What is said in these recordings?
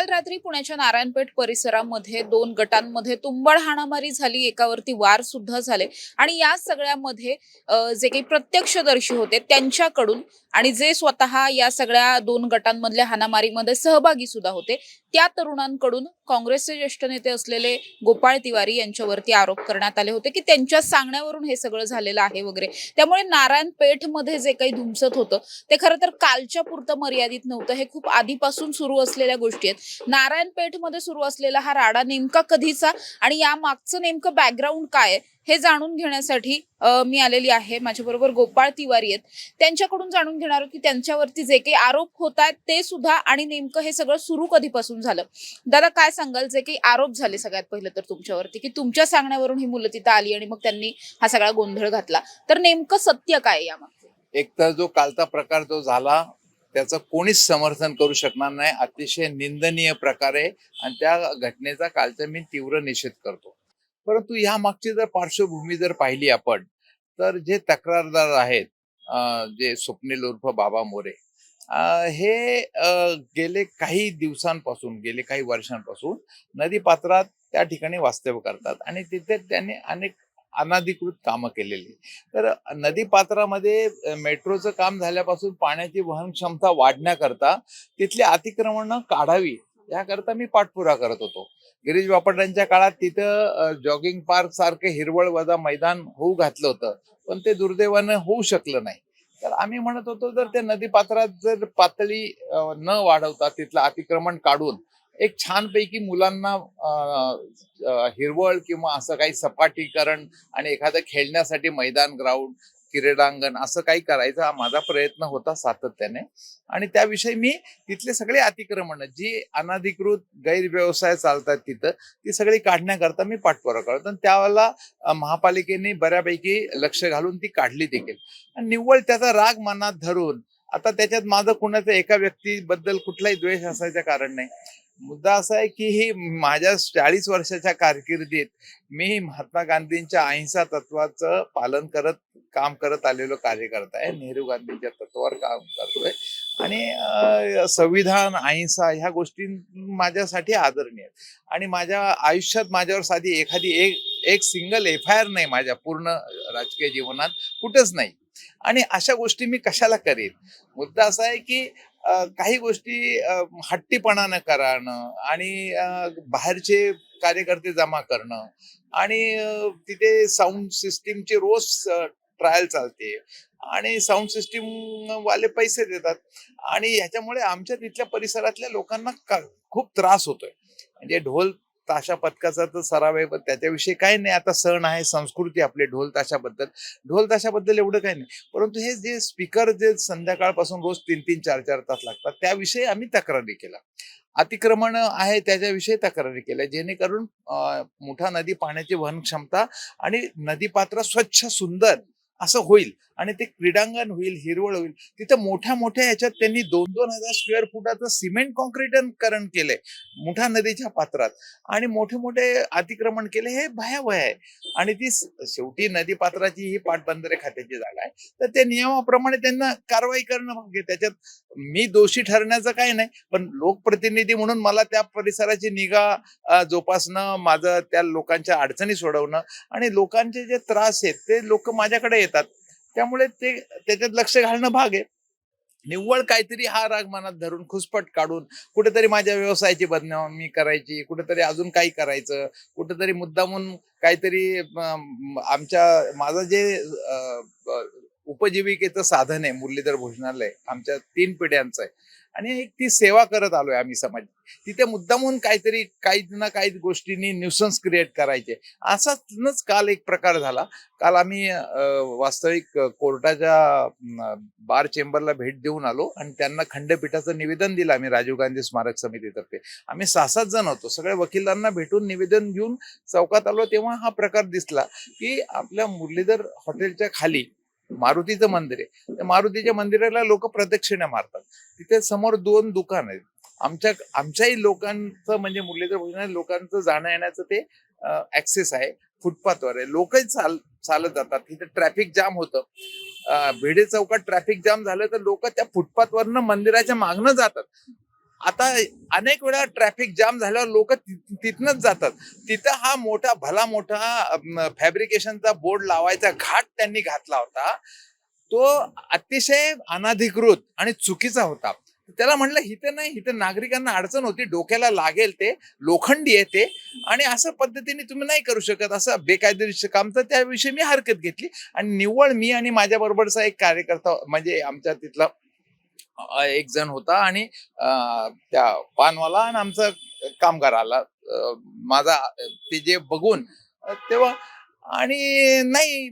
काल रात्री पुण्याच्या नारायणपेठ परिसरामध्ये दोन गटांमध्ये तुंबड हाणामारी झाली. एकावरती वार सुद्धा झाले. आणि या सगळ्यामध्ये जे काही प्रत्यक्षदर्शी होते त्यांच्याकडून आणि जे स्वतः या सगळ्या दोन गटांमधल्या हाणामारीमध्ये सहभागी सुद्धा होते त्या तरुणांकडून काँग्रेसचे ज्येष्ठ नेते असलेले गोपाळ तिवारी यांच्यावरती आरोप करण्यात आले होते की त्यांच्या सांगण्यावरून हे सगळं झालेलं आहे वगैरे. त्यामुळे नारायणपेठमध्ये जे काही धुमसत होतं ते खरं तर कालच्या पुरतं मर्यादित नव्हतं. हे खूप आधीपासून सुरू असलेल्या गोष्टी आहेत. नारायणपेठमध्ये सुरू असलेला हा राडा नेमका कधीचा आणि या मागचं नेमकं बॅकग्राऊंड काय हे जाणून घेण्यासाठी मी आलेली आहे. माझ्याबरोबर गोपाळ तिवारी आहेत. त्यांच्याकडून जाणून घेणार आहोत की त्यांच्यावरती जे काही आरोप होत आहेत ते सुद्धा आणि नेमकं हे सगळं सुरू कधीपासून झालं? दादा काय सांगाल? जे काही आरोप झाले सगळ्यात पहिलं तर तुमच्यावरती की तुमच्या सांगण्यावरून ही मुलं तिथं आली आणि मग त्यांनी हा सगळा गोंधळ घातला. तर नेमकं सत्य काय या यामागचं? एक तर जो कालचा प्रकार जो झाला त्याचं कोणीच समर्थन करू शकणार नाही. अतिशय निंदनीय प्रकारे आणि त्या घटनेचा कालचा मी तीव्र निषेध करतो. परंतु ह्या मागची जर पार्श्वभूमी जर पाहिली आपण तर जे तक्रारदार आहेत जे स्वप्नील उर्फ बाबा मोरे हे गेले काही दिवसांपासून गेले काही वर्षांपासून नदीपात्रात त्या ठिकाणी वास्तव्य करतात. आणि तिथे त्यांनी अनेक अनाधिकृत कामं केलेली. तर नदीपात्रामध्ये मेट्रोचं काम झाल्यापासून पाण्याची वहन क्षमता वाढण्याकरता तिथली अतिक्रमणं काढावी याकरता मी पाठपुरा करत होतो. गिरीश बापटांच्या काळात तिथं जॉगिंग पार्क सारखं हिरवळ वजा मैदान होऊ घातलं होतं पण ते दुर्दैवानं होऊ शकलं नाही. तर आम्ही म्हणत होतो जर त्या नदीपात्रात जर पातळी न वाढवता तिथलं अतिक्रमण काढून एक छानपैकी मुलांना हिरवळ किंवा असं काही सपाटीकरण आणि एखादं खेळण्यासाठी मैदान ग्राउंड क्रीडांगण असं काही करायचा हा माझा प्रयत्न होता सातत्याने. आणि त्याविषयी मी तिथले सगळे अतिक्रमण जी अनाधिकृत गैरव्यवसाय चालतात तिथं ती सगळी काढण्याकरता मी पाठपुरा करतो. आणि त्यावेळेला महापालिकेने बऱ्यापैकी लक्ष घालून ती काढली देखील. आणि निव्वळ त्याचा राग मनात धरून आता त्याच्यात माझं कुणाचं एका व्यक्तीबद्दल कुठलाही द्वेष असायचं कारण नाही. मुद्दा असा आहे की ही माझ्या चाळीस वर्षाच्या कारकिर्दीत मी महात्मा गांधींच्या अहिंसा तत्वाचं पालन करत काम करत आलेलो कार्यकर्ता आहे. नेहरू गांधींच्या तत्वावर काम करतोय. आणि संविधान अहिंसा ह्या गोष्टी माझ्यासाठी आदरणीय आणि माझ्या आयुष्यात माझ्यावर साधी एखादी एक एक सिंगल एफ आय आर नाही माझ्या पूर्ण राजकीय जीवनात. कुठंच नाही. आणि अशा गोष्टी मी कशाला करेन? मुद्दा असा आहे की काही गोष्टी हट्टीपणानं करणं आणि बाहेरचे कार्यकर्ते जमा करणं आणि तिथे साऊंड सिस्टीमची रोज ट्रायल चालते आणि साऊंड सिस्टीम वाले पैसे देतात आणि ह्याच्यामुळे आमच्या तिथल्या परिसरातल्या लोकांना खूप त्रास होतोय. म्हणजे ढोल ताशा पथकाचा तर सराव आहे पण त्याच्याविषयी काही नाही. आता सण आहे संस्कृती आपली ढोल ताशाबद्दल. ढोल ताशाबद्दल एवढं काही नाही. परंतु हे जे स्पीकर जे संध्याकाळपासून रोज तीन तीन चार चार तास लागतात त्याविषयी आम्ही तक्रारी केला अतिक्रमण आहे त्याच्याविषयी तक्रारी केल्या. जेणेकरून मोठा नदी पाण्याची वहन क्षमता आणि नदीपात्र स्वच्छ सुंदर असं होईल. आणि ते क्रीडांगण होईल हिरवळ होईल. तिथं मोठ्या मोठ्या याच्यात त्यांनी दोन दोन हजार स्क्वेअर फुटाचं सिमेंट कॉन्क्रीटकरण केलंय. मोठ्या नदीच्या पात्रात. आणि मोठे मोठे अतिक्रमण केले हे भयावह आहे. आणि ती शेवटी नदी पात्राची ही पाटबंधारे खात्याची जागा आहे. तर त्या नियमाप्रमाणे त्यांना कारवाई करणं भाग त्याच्यात मी दोषी ठरण्याचं काही नाही पण लोकप्रतिनिधी म्हणून मला त्या परिसराची निगा जोपासणं माझं त्या लोकांच्या अडचणी सोडवणं आणि लोकांचे जे त्रास आहेत ते लोक माझ्याकडे येतात. त्यामुळे ते त्याच्यात लक्ष घालणं भाग आहे. निव्वळ काहीतरी हा राग मनात धरून खुसपट काढून कुठेतरी माझ्या व्यवसायाची बदनामी करायची कुठेतरी अजून काही करायचं कुठेतरी मुद्दामून काहीतरी आमच्या माझं जे उपजीविकेचं साधन आहे मुरलीधर भोजनालय. आमच्या तीन पिढ्यांचं आहे. आणि एक ती सेवा करत आलोय आम्ही समाज. तिथे मुद्दामून काहीतरी काही ना काही गोष्टींनी न्यूसन्स क्रिएट करायचे. असाच काल एक प्रकार झाला. काल आम्ही वास्तविक कोर्टाच्या बार चेंबरला भेट देऊन आलो आणि त्यांना खंडपीठाचं निवेदन दिलं आम्ही राजीव गांधी स्मारक समितीतर्फे. आम्ही सहा सात जण होतो. सगळ्या वकिलांना भेटून निवेदन घेऊन चौकात आलो तेव्हा हा प्रकार दिसला की आपल्या मुरलीधर हॉटेलच्या खाली मारुतीचं मंदिर आहे. त्या मारुतीच्या मंदिराला लोक प्रदक्षिणा मारतात. तिथे समोर दोन दुकान आहेत. आमच्या आमच्याही लोकांचं म्हणजे मुरलीधर भोजनालय लोकांचं जाणं येण्याचं ते ऍक्सेस आहे. फुटपाथवर आहे. लोकही चाल चालत जातात. तिथे ट्रॅफिक जाम होतं. भिडे चौकात ट्रॅफिक जाम झालं तर लोक त्या फुटपाथवरनं मंदिराच्या मागणं जातात. आता अनेक वेळा ट्रॅफिक जाम झाल्यावर लोक तिथनच जातात. तिथं हा मोठा भला मोठा फॅब्रिकेशनचा बोर्ड लावायचा घाट त्यांनी घातला होता. तो अतिशय अनाधिकृत आणि चुकीचा होता. त्याला म्हणलं इथं नाही इथं नागरिकांना अडचण होती डोक्याला लागेल ते लोखंडी आहे ते. आणि असं पद्धतीने तुम्ही नाही करू शकत असं बेकायदेशीर काम. तर त्याविषयी मी हरकत घेतली. आणि निव्वळ मी आणि माझ्याबरोबरचा एक कार्यकर्ता म्हणजे आमच्या तिथला एक जण होता आणि त्या पानवाला आणि आमचा कामगार आला. माझा ते जे बघून तेव्हा आणि नाही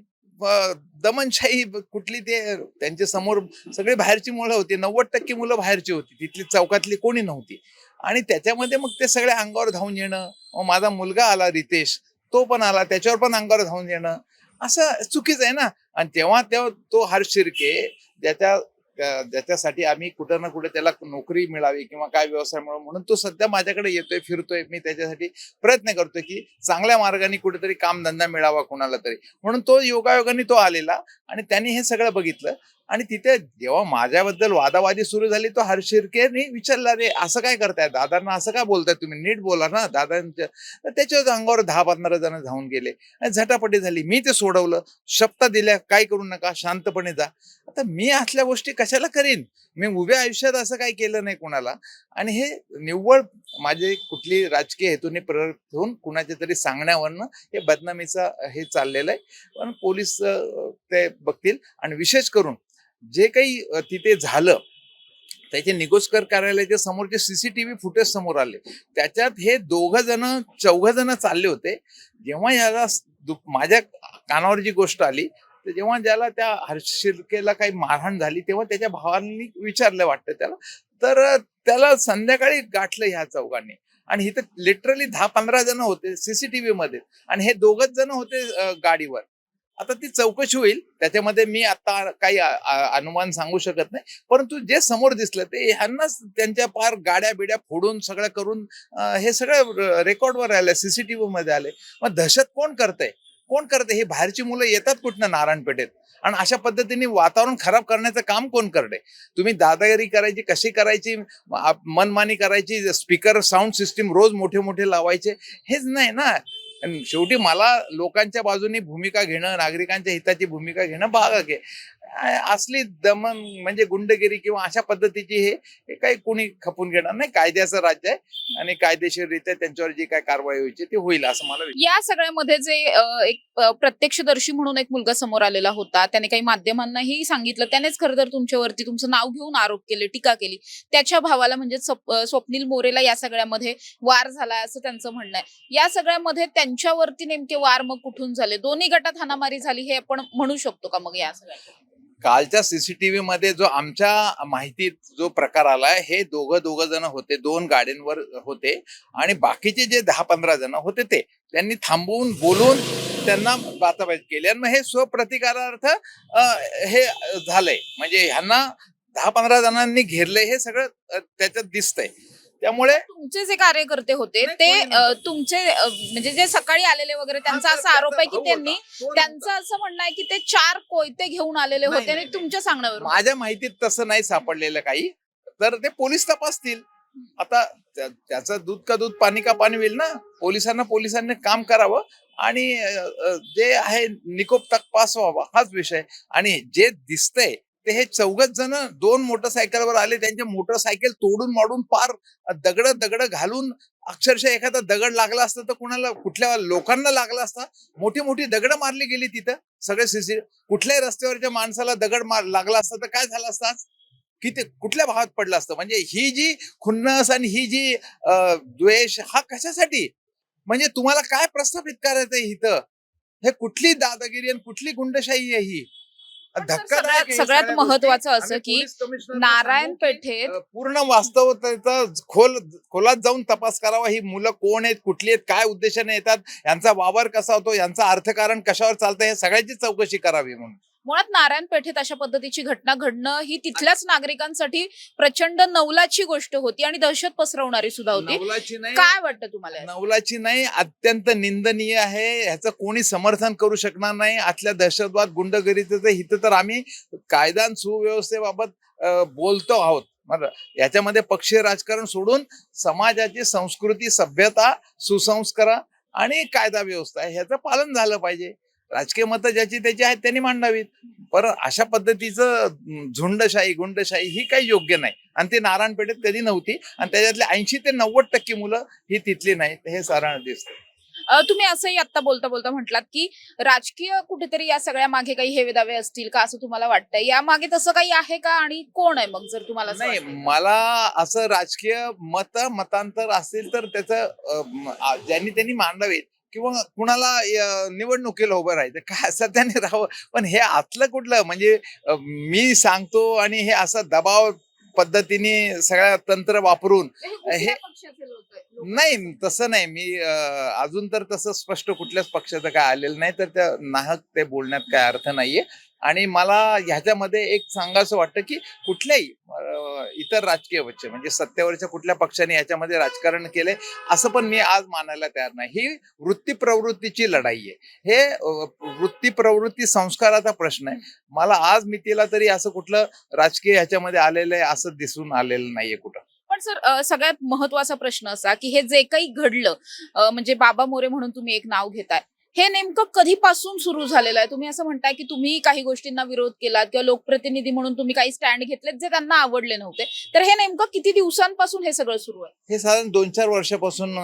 दमनशाही कुठली ते त्यांच्यासमोर सगळी बाहेरची मुलं होती. नव्वद टक्के मुलं बाहेरची होती. तिथली चौकातली कोणी नव्हती. आणि त्याच्यामध्ये मग ते सगळे अंगावर धावून येणं मग माझा मुलगा आला रितेश तो पण आला त्याच्यावर पण अंगावर धावून येणं. असं चुकीचं आहे ना. आणि तेव्हा तेव्हा तो हर्ष शिर्के ज्याच्या त्याच्यासाठी ज्याच्यासाठी आम्ही कुठं ना कुठे त्याला नोकरी मिळावी किंवा काय व्यवसाय मिळावा म्हणून तो सध्या माझ्याकडे येतोय फिरतोय. मी त्याच्यासाठी प्रयत्न करतोय की चांगल्या मार्गाने कुठेतरी कामधंदा मिळावा कोणाला तरी. म्हणून तो योगायोगाने तो आलेला आणि त्यांनी हे सगळं बघितलं. आणि तिथे जेव्हा माझ्याबद्दल वादावादी सुरू झाली तो हर्षिरकेने विचारला रे असं काय करताय? दादांना असं काय बोलताय तुम्ही? नीट बोला ना दादांच्या त्याच्या अंगावर दहा पंधरा जण धावून गेले आणि झटापटी झाली. मी ते सोडवलं. शपथा दिल्या काय करू नका शांतपणे जा. आता मी असल्या गोष्टी कशाला करीन? मी उभ्या आयुष्यात असं काही केलं नाही कोणाला. आणि हे निव्वळ माझे कुठली राजकीय हेतूने प्रेरित होऊन कुणाच्या तरी सांगण्यावरनं हे बदनामीचा हे चाललेलं आहे. पण पोलीस ते बघतील आणि विशेष करून जे काही तिथे झालं त्याचे निगोस्कर कार्यालयाच्या समोरचे सीसीटीव्ही फुटेज समोर आले त्याच्यात हे दोघ जण चौघ जण चालले होते. जेव्हा याला माझ्या कानावर जी गोष्ट आली तर जेव्हा ज्याला त्या हर्षिर्केला काही मारहाण झाली तेव्हा त्याच्या भावांनी विचारलं वाटतं त्याला. तर त्याला संध्याकाळी गाठलं ह्या चौघांनी. आणि इथं लिटरली दहा पंधरा जण होते सीसीटीव्ही मध्ये आणि हे दोघच जण होते गाडीवर. आता ती चौकशी होईल. त्याच्यामध्ये मी आता काही अनुमान सांगू शकत नाही. परंतु जे समोर दिसलं ते ह्यांनाच त्यांच्या पार गाड्या बिड्या फोडून सगळं करून हे सगळं रेकॉर्डवर आलं सीसीटीव्ही मध्ये आले. मग दहशत कोण करतंय? कोण करते हे बाहेरची मुलं येतात कुठनं नारायणपेठेत? आणि अशा पद्धतीने वातावरण खराब करण्याचं काम कोण करते तुम्ही दादागिरी करायची कशी करायची? मनमानी करायची स्पीकर साऊंड सिस्टीम रोज मोठे मोठे लावायचे? हेच नाही ना. शेवटी मला लोकांच्या बाजूनी भूमिका घेणं नागरिकांच्या हिताची भूमिका घेणं भाग आहे. असली दमन म्हणजे गुंडगिरी किंवा अशा पद्धतीची हे काही कोणी खपून घेणार नाही. कायद्याचं राज्य आहे आणि कायदेशीररित्या त्यांच्यावर जी काय कारवाई व्हायची ती होईल असं मला या सगळ्यामध्ये जे एक प्रत्यक्षदर्शी म्हणून एक मुलगा समोर आलेला होता. त्याने काही माध्यमांनाही सांगितलं. त्यानेच खरं तर तुमच्यावरती तुमचं नाव घेऊन आरोप केले टीका केली. त्याच्या भावाला म्हणजे स्वप्नील मोरेला या सगळ्यामध्ये वार झाला असं त्यांचं म्हणणं आहे. या सगळ्यामध्ये त्यांच्यावरती नेमके वार मग कुठून झाले? दोन्ही गटात हानामारी झाली हे आपण म्हणू शकतो का मग या सगळ्या कालच्या सीसीटीव्ही मध्ये जो आमच्या माहितीत जो प्रकार आलाय हे दोघं दोघं जण होते. दोन गाड्यांवर होते. आणि बाकीचे जे दहा पंधरा जण होते ते त्यांनी थांबवून बोलून त्यांना बाताबाजी केली. आणि मग हे स्वप्रतिकारार्थ हे झालंय. म्हणजे ह्यांना दहा पंधरा जणांनी घेरलंय हे सगळं त्याच्यात दिसतंय. त्यामुळे तुमचे जे कार्यकर्ते होते ते अ. तुमचे अ, म्हणजे जे सकाळी आलेले वगैरे त्यांचा असा आरोप आहे की त्यांनी त्यांचं असं म्हणणं आहे की ते चार कोयते घेऊन आलेले नाही, होते आणि नाही, तुमच्या सांगण्यावर माझ्या माहितीत तसं नाही सापडलेलं काही. तर ते पोलीस तपासतील. आता त्या- त्याचं दूध का दूध पाणी का पाणी होईल ना? पोलिसांना पोलिसांनी काम करावं आणि अ, अ, जे आहे निकोप तपास व्हावा हाच विषय. आणि जे दिसतंय ते हे चौघच जण दोन मोटरसायकलवर आले. त्यांच्या मोटरसायकल तोडून माडून पार दगड दगड घालून अक्षरशः एखादा दगड लागला असता तर कुणाला कुठल्या लोकांना लागला असता मोठी मोठी दगड मारली गेली तिथं. सगळे सीसी कुठल्याही रस्त्यावरच्या माणसाला दगड मार लागला असता तर काय झालं असतं आज? किती कुठल्या भावात पडलं असतं? म्हणजे ही जी खुन्नस आणि ही जी द्वेष हा कशासाठी? म्हणजे तुम्हाला काय प्रस्थापित करायचंय इथं? हे कुठली दादागिरी आणि कुठली गुंडशाही आहे ही? सगळ्यात सगळ्यात. महत्वाचं असं की नारायण पेठेत पूर्ण वास्तवतेचा खोल खोलात जाऊन तपास करावा ही मुलं कोण आहेत कुठली आहेत काय उद्देशाने येतात यांचा वावर कसा होतो यांचा अर्थकारण कशावर चालतं हे सगळ्याची चौकशी करावी म्हणून मुळात नारायण पेठेत अशा पद्धतीची घटना घडणं ही तिथल्याच नागरिकांसाठी प्रचंड नवलाची गोष्ट होती आणि दहशत पसरवणारी सुद्धा होती. नवलाची नाही. काय वाटतं तुम्हाला? नवलाची नाही अत्यंत निंदनीय आहे. ह्याचं कोणी समर्थन करू शकणार नाही. आतल्या दहशतवाद गुंडगिरीचं हित तर आम्ही कायदा आणि सुव्यवस्थेबाबत बोलतो आहोत. याच्यामध्ये पक्षीय राजकारण सोडून समाजाची संस्कृती सभ्यता सुसंस्कार आणि कायदा व्यवस्था ह्याचं पालन झालं पाहिजे. राजकीय मतं ज्याची त्याची आहेत त्यांनी मांडावीत. पर अशा पद्धतीचं झुंडशाही गुंडशाही ही काही योग्य नाही. आणि ते नारायण पेठेत कधी नव्हती. आणि त्याच्यातले ऐंशी ते नव्वद टक्के मुलं ही तिथली नाहीत हे साधारण दिसतं. तुम्ही असंही आता बोलता बोलता म्हटलात की राजकीय कुठेतरी या सगळ्या मागे काही हेवे दावे असतील का असं तुम्हाला वाटतंय? या मागे तसं काही आहे का? आणि कोण आहे मग जर तुम्हाला नाही? मला असं राजकीय मत मतांतर असतील तर त्याचं ज्यांनी त्यांनी मांडावेत. किंवा कुणाला निवडणुकीला उभं राहायचं? काय असं त्यांनी राहावं? पण हे आतलं कुठलं? म्हणजे मी सांगतो आणि हे असा दबाव पद्धतीने सगळ्या तंत्र वापरून हे? नाही तसं नाही. मी अजून तर तसं स्पष्ट कुठल्याच पक्षाचं काय आलेलं नाही तर त्या नाहक ते बोलण्यात काय अर्थ नाहीये. आणि मला ह्याच्यामध्ये एक सांगायचं वाटतं की कुठल्याही इतर राजकीय पक्ष म्हणजे सत्तेवरच्या कुठल्या पक्षाने याच्यामध्ये राजकारण केलंय असं पण मी आज मानायला तयार नाही. ही वृत्ती प्रवृत्तीची लढाई आहे. हे वृत्ती प्रवृत्ती संस्काराचा प्रश्न आहे. मला आज मितीला तरी असं कुठलं राजकीय ह्याच्यामध्ये आलेलं आहे असं दिसून आलेलं नाहीये कुठं. पण सर सगळ्यात महत्त्वाचा प्रश्न असा की हे जे काही घडलं म्हणजे बाबा मोरे म्हणून तुम्ही एक नाव घेताय हे नेमकं कधीपासून सुरू झालेलं आहे? तुम्ही असं म्हणताय की तुम्ही काही गोष्टींना विरोध केलात किंवा लोकप्रतिनिधी म्हणून तुम्ही काही स्टँड घेतलेत जे त्यांना आवडले नव्हते. तर हे नेमकं किती दिवसांपासून हे सगळं सुरू आहे? हे साधारण दोन चार वर्षापासून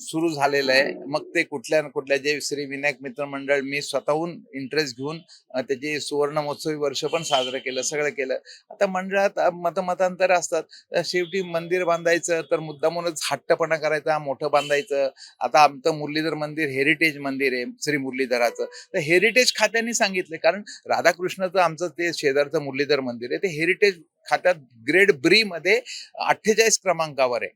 सुरू झालेलं आहे. मग ते कुठल्या ना कुठल्या जे श्री विनायक मित्र मंडळ मी स्वतःहून इंटरेस्ट घेऊन त्याचे सुवर्ण महोत्सवी वर्ष पण साजरं केलं सगळं केलं. आता मंडळात मतमतांतर असतात. शेवटी मंदिर बांधायचं तर मुद्दामूनच हट्टपणा करायचा मोठं बांधायचं. आता आमचं मुरलीधर मंदिर हेरिटेज मंदिर आहे श्री मुरलीधराचं. तर हेरिटेज खात्याने सांगितलं कारण राधाकृष्णाचं आमचं ते शेजारचं मुरलीधर मंदिर आहे ते हेरिटेज खात्यात ग्रेड ब्री मध्ये अठ्ठेचाळीस क्रमांकावर आहे.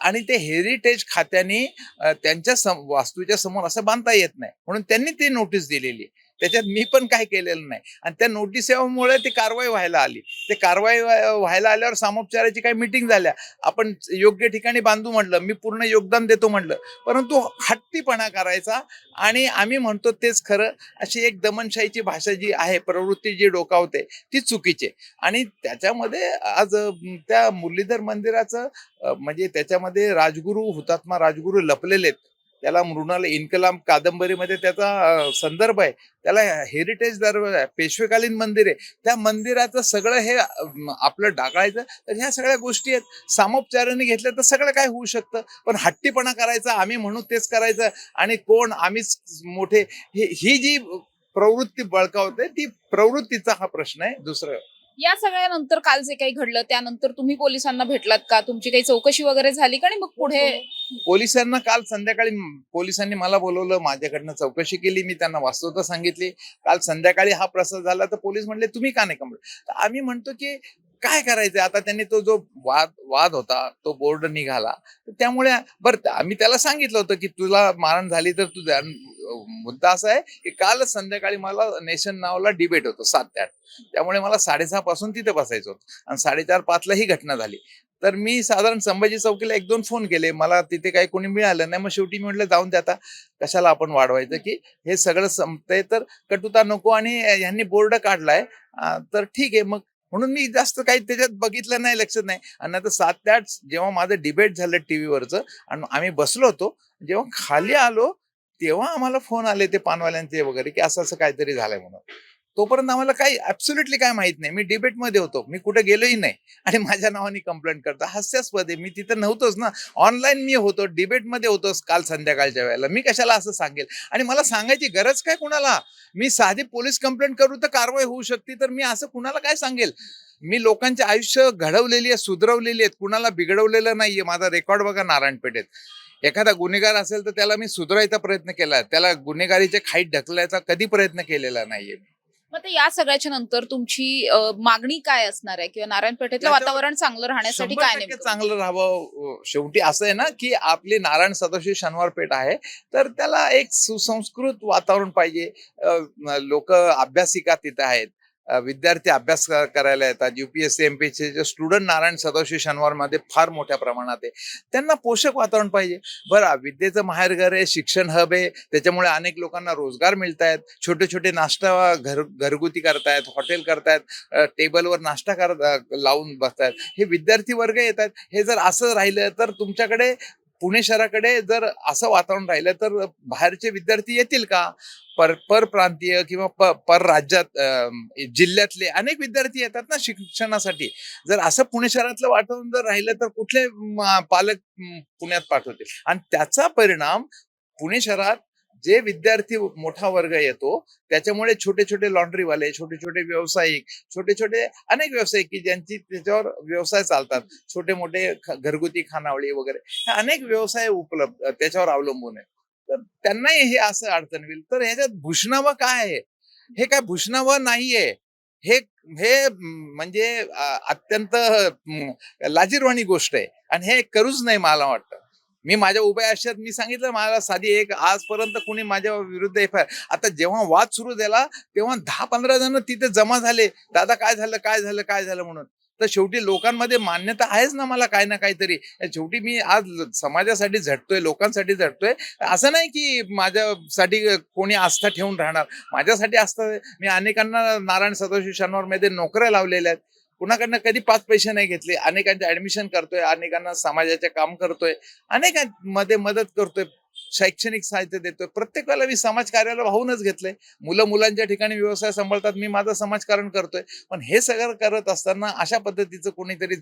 आणि ते हेरिटेज खात्याने त्यांच्या सम- वास्तूच्या समोर असं बांधता येत नाही. म्हणून त्यांनी ती नोटीस दिलेली आहे. त्याच्यात मी पण काय केलेलं नाही. आणि त्या नोटिसेमुळे ती कारवाई व्हायला आली. ते कारवाई व्हायला आल्यावर सामोपचाराची काही मिटिंग झाल्या. आपण योग्य ठिकाणी बांधू म्हटलं मी पूर्ण योगदान देतो म्हटलं. परंतु हट्टीपणा करायचा आणि आम्ही म्हणतो तेच खरं. अशी एक दमनशाहीची भाषा जी आहे प्रवृत्ती जी डोकावते ती चुकीची आहे. आणि त्याच्यामध्ये आज त्या मुरलीधर मंदिराचं म्हणजे त्याच्यामध्ये राजगुरू हुतात्मा राजगुरू लपलेले आहेत. त्याला मृणाल इन्कलाम कादंबरीमध्ये त्याचा संदर्भ आहे. त्याला हेरिटेज दर पेशवेकालीन मंदिर आहे. त्या मंदिराचं सगळं हे आपलं डागाळायचं तर ह्या सगळ्या गोष्टी आहेत. सामोपचाराने घेतल्या तर सगळं काय होऊ शकतं? पण हट्टीपणा करायचा आम्ही म्हणू तेच करायचं. आणि कोण आम्हीच मोठे ही ही जी प्रवृत्ती बळकावते ती प्रवृत्तीचा हा प्रश्न आहे. दुसरं या सगळ्यानंतर काल जे काही घडलं त्यानंतर तुम्ही पोलिसांना भेटलात का? तुमची काही चौकशी वगैरे झाली का? आणि मग पुढे पोलिसांना काल संध्याकाळी पोलिसांनी मला बोलवलं माझ्याकडनं चौकशी केली मी त्यांना वास्तवता सांगितली. काल संध्याकाळी हा प्रसार झाला तर पोलीस म्हणले तुम्ही का नाही कंप्लेंट तर आम्ही म्हणतो की काय करायचं आता त्यांनी तो जो वाद वाद होता तो बोर्ड निघाला. त्यामुळे बरं आम्ही त्याला सांगितलं होतं की तुला मारण झाली तर तू मुद्दा असा आहे की काल संध्याकाळी मला नेशन नावला डिबेट होतं सात ते आठ. त्यामुळे मला साडेसहा पासून तिथे बसायचं होतं. आणि साडेचार पाचला ही घटना झाली. तर मी साधारण संभाजी चौकीला एक दोन फोन केले. मला तिथे काही कोणी मिळालं नाही. मग शेवटी मी म्हटलं जाऊन त्या आता. कशाला आपण वाढवायचं की हे सगळं संपतंय तर कटुता नको आणि ह्यांनी बोर्ड काढलाय. तर ठीक आहे. मग म्हणून मी जास्त काही त्याच्यात बघितलं नाही लक्षात नाही. आणि आता सात ते आठ जेव्हा माझं डिबेट झालं टीव्हीवरचं आणि आम्ही बसलो होतो जेव्हा खाली आलो तेव्हा आम्हाला फोन आले ते पानवाल्यांचे वगैरे की असं असं काहीतरी झालंय म्हणून. तोपर्यंत आम्हाला काही ऍब्सोल्युटली काय माहीत नाही. मी डिबेटमध्ये होतो. मी कुठे गेलोही नाही. आणि माझ्या नावाने कंप्लेंट करतो. हास्यास्पद आहे. मी तिथं नव्हतोच ना. ऑनलाईन मी होतो. डिबेटमध्ये होतोच काल संध्याकाळच्या वेळेला. मी कशाला असं सांगेल? आणि मला सांगायची गरज काय कुणाला? मी साधी पोलीस कंप्लेंट करू तर कारवाई होऊ शकते. तर मी असं कुणाला काय सांगेल? मी लोकांचे आयुष्य घडवलेली आहे सुधरवलेली आहेत. कुणाला बिघडवलेलं नाहीये. माझा रेकॉर्ड बघा नारायणपेठेत. एखादा गुन्हेगार असेल तर त्याला मी सुधरायचा प्रयत्न केला. त्याला गुन्हेगारीच्या खाईत ढकलायचा कधी प्रयत्न केलेला नाहीये. मग या सगळ्याच्या नंतर तुमची मागणी काय असणार आहे? किंवा नारायण पेठेतलं वातावरण चांगलं राहण्यासाठी काय चांगलं राहावं शेवटी असं आहे ना की आपली नारायण सदाशिव शनिवार पेठ आहे तर त्याला एक सुसंस्कृत वातावरण पाहिजे. लोक अभ्यासिका तिथं आहेत. विद्यार्थी अभ्यास करायला येतात. युपीएससी एमपीएससी चे स्टुडंट नारायण सदाशिव शनिवारमध्ये फार मोठ्या प्रमाणात आहे. त्यांना पोषक वातावरण पाहिजे. बरं विद्येचं माहेरघर आहे शिक्षण हब आहे. त्याच्यामुळे अनेक लोकांना रोजगार मिळत आहेत छोटे छोटे नाश्ता घर घरगुती करतायत हॉटेल करतायत टेबलवर नाश्ता कर लावून बसतायत. हे विद्यार्थी वर्ग येतात हे जर असं राहिलं तर तुमच्याकडे पुणे शहराकडे जर असं वातावरण राहिलं तर बाहेरचे विद्यार्थी येतील का? पर परप्रांतीय किंवा प पर राज्यात जिल्ह्यातले अनेक विद्यार्थी येतात ना शिक्षणासाठी. जर असं पुणे शहरातलं वातावरण जर राहिलं तर कुठले पालक पुण्यात पाठवतील? आणि त्याचा परिणाम पुणे शहरात जे विद्यार्थी मोठा वर्ग येतो त्याच्यामुळे छोटे छोटे लॉन्ड्रीवाले छोटे छोटे व्यावसायिक छोटे छोटे अनेक व्यावसायिक की ज्यांची त्याच्यावर व्यवसाय चालतात. छोटे मोठे घरगुती खानावळी वगैरे हे अनेक व्यवसाय उपलब्ध त्याच्यावर अवलंबून आहे तर त्यांनाही हे असं अडचण होईल तर ह्याच्यात भूषणावं काय आहे? हे काय भूषणावं नाहीये. हे हे म्हणजे अत्यंत लाजीरवाणी गोष्ट आहे. आणि हे करूच नाही मला वाटतं. मी माझ्या उभ्या आयुष्यात मी सांगितलं मला साधी एक आजपर्यंत कोणी माझ्या विरुद्ध एफ आय आता जेव्हा वाद सुरू झाला तेव्हा दहा पंधरा जण तिथे जमा झाले. दादा काय झालं काय झालं काय झालं म्हणून. तर शेवटी लोकांमध्ये मान्यता आहेच ना मला काही ना काहीतरी. शेवटी मी आज समाजासाठी झटतोय लोकांसाठी झटतोय. असं नाही की माझ्यासाठी कोणी आस्था ठेवून राहणार. माझ्यासाठी आस्था मी अनेकांना नारायण सदाशिव शनिवारमध्ये नोकऱ्या लावलेल्या आहेत. कुणाकडनं कधी पाच पैसे नाही घेतले अनेकांचे ऍडमिशन करतोय अनेकांना समाजाचे काम करतोय अनेकांमध्ये मदत करतोय. शैक्षणिक साहित्य देतोय. प्रत्येक वेळेला मी समाजकार्याला वाहूनच घेतलंय. मुलं मुलांच्या ठिकाणी व्यवसाय सांभाळतात. मी माझं समाजकारण करतोय. पण हे सगळं करत असताना अशा पद्धतीचं कोणीतरी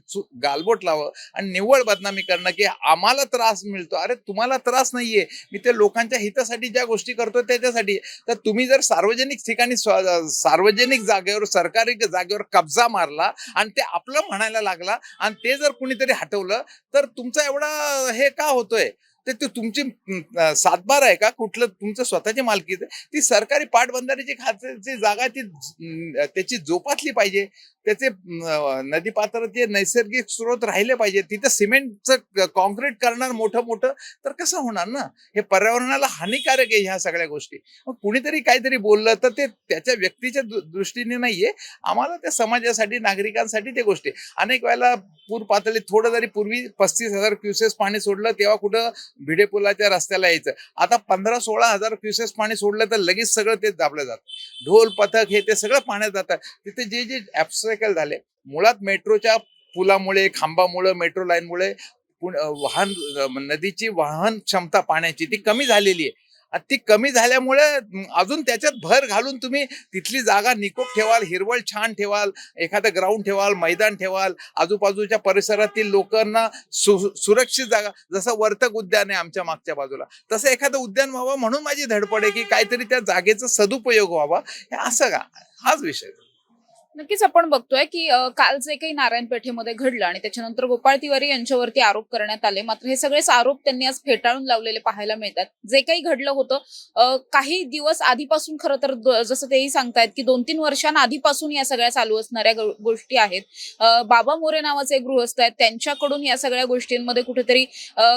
गालबोट लावं आणि निव्वळ बदनामी करणं की आम्हाला त्रास मिळतो. अरे तुम्हाला त्रास नाहीये. मी ते लोकांच्या हितासाठी ज्या गोष्टी करतोय त्याच्यासाठी. तर तुम्ही जर सार्वजनिक ठिकाणी सार्वजनिक जागेवर सरकारी जागेवर कब्जा मारला आणि ते आपलं म्हणायला लागला आणि ते जर कुणीतरी हटवलं तर तुमचा एवढा हे का होतोय? तर ते तुमची सातबार आहे का? कुठलं तुमचं स्वतःची मालकी ती सरकारी पाटबंधाऱ्याची खात्याची जागा ती त्याची जोपासली पाहिजे. त्याचे नदी नदीपात्र ते नैसर्गिक स्रोत राहिले पाहिजे तिथं सिमेंटचं कॉन्क्रीट करणार मोठं मोठं तर कसं होणार ना? हे पर्यावरणाला हानिकारक आहे ह्या सगळ्या गोष्टी. मग कुणीतरी काहीतरी बोललं तर ते त्याच्या व्यक्तीच्या दृ- दृष्टीने नाहीये. आम्हाला त्या समाजासाठी नागरिकांसाठी ते गोष्टी अनेक वेळेला पूर पातळी थोडं जरी पूर्वी पस्तीस हजार क्युसेस पाणी सोडलं तेव्हा कुठं भिडे पुलाच्या रस्त्याला यायचं. आता पंधरा सोळा हजार क्युसेस पाणी सोडलं तर लगेच सगळं ते दाबलं जातं. ढोल पथक हे ते सगळं पाण्यात जातं. तिथे जे जे ऍप्स मोटरसायकल झाले. मुळात मेट्रोच्या पुलामुळे खांबामुळे मेट्रो लाईनमुळे वाहन नदीची वाहन क्षमता पाण्याची ती कमी झालेली आहे. आणि ती कमी झाल्यामुळे अजून त्याच्यात भर घालून तुम्ही तिथली जागा निकोप ठेवाल हिरवळ छान ठेवाल एखादं ग्राउंड ठेवाल मैदान ठेवाल आजूबाजूच्या परिसरातील लोकांना सु- सुरक्षित जागा जसं वर्तक उद्यान आहे आमच्या मागच्या बाजूला तसं एखादं उद्यान व्हावं म्हणून माझी धडपड आहे की काहीतरी त्या जागेचा सदुपयोग व्हावा. हे असं का? हाच विषय. नक्कीच आपण बघतोय की काल जे काही नारायण पेठेमध्ये घडलं आणि त्याच्यानंतर गोपाळ तिवारी यांच्यावरती आरोप करण्यात आले मात्र हे सगळेच आरोप त्यांनी आज फेटाळून लावलेले पाहायला मिळतात. जे काही घडलं होतं काही दिवस आधीपासून खरं तर जसं तेही सांगतायत की दोन तीन वर्षांआधीपासून या सगळ्या चालू असणाऱ्या गोष्टी आहेत. बाबा मोरे नावाचे गृहस्थ आहेत त्यांच्याकडून या सगळ्या गोष्टींमध्ये कुठेतरी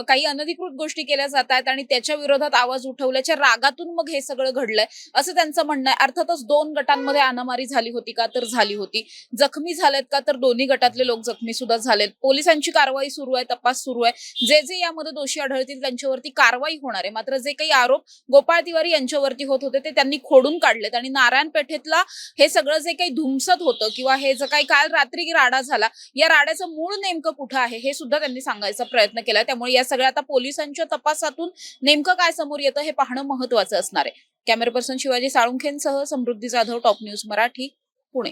काही अनधिकृत गोष्टी केल्या जात आहेत आणि त्याच्या विरोधात आवाज उठवल्याच्या रागातून मग हे सगळं घडलंय असं त्यांचं म्हणणं आहे. अर्थातच दोन गटांमध्ये अनामारी झाली होती का तर झाली होती. जखमी झालेत का तर दोन्ही गटातले लोक जखमी सुद्धा झालेत. पोलिसांची कारवाई सुरू आहे तपास सुरू आहे. जे जे यामध्ये दोषी आढळतील त्यांच्यावरती कारवाई होणार आहे. मात्र जे काही आरोप गोपाळ तिवारी यांच्यावरती होत होते ते त्यांनी खोडून काढलेत. आणि नारायण पेठेतला हे सगळं जे काही धुमसत होतं किंवा हे जे काही काल रात्री राडा झाला या राड्याचं मूळ नेमकं कुठं आहे हे सुद्धा त्यांनी सांगायचा प्रयत्न केला. त्यामुळे या सगळ्या आता पोलिसांच्या तपासातून नेमकं काय समोर येतं हे पाहणं महत्वाचं असणार आहे. कॅमेरा पर्सन शिवाजी साळुंखेंसह समृद्धी जाधव टॉप न्यूज मराठी पुणे.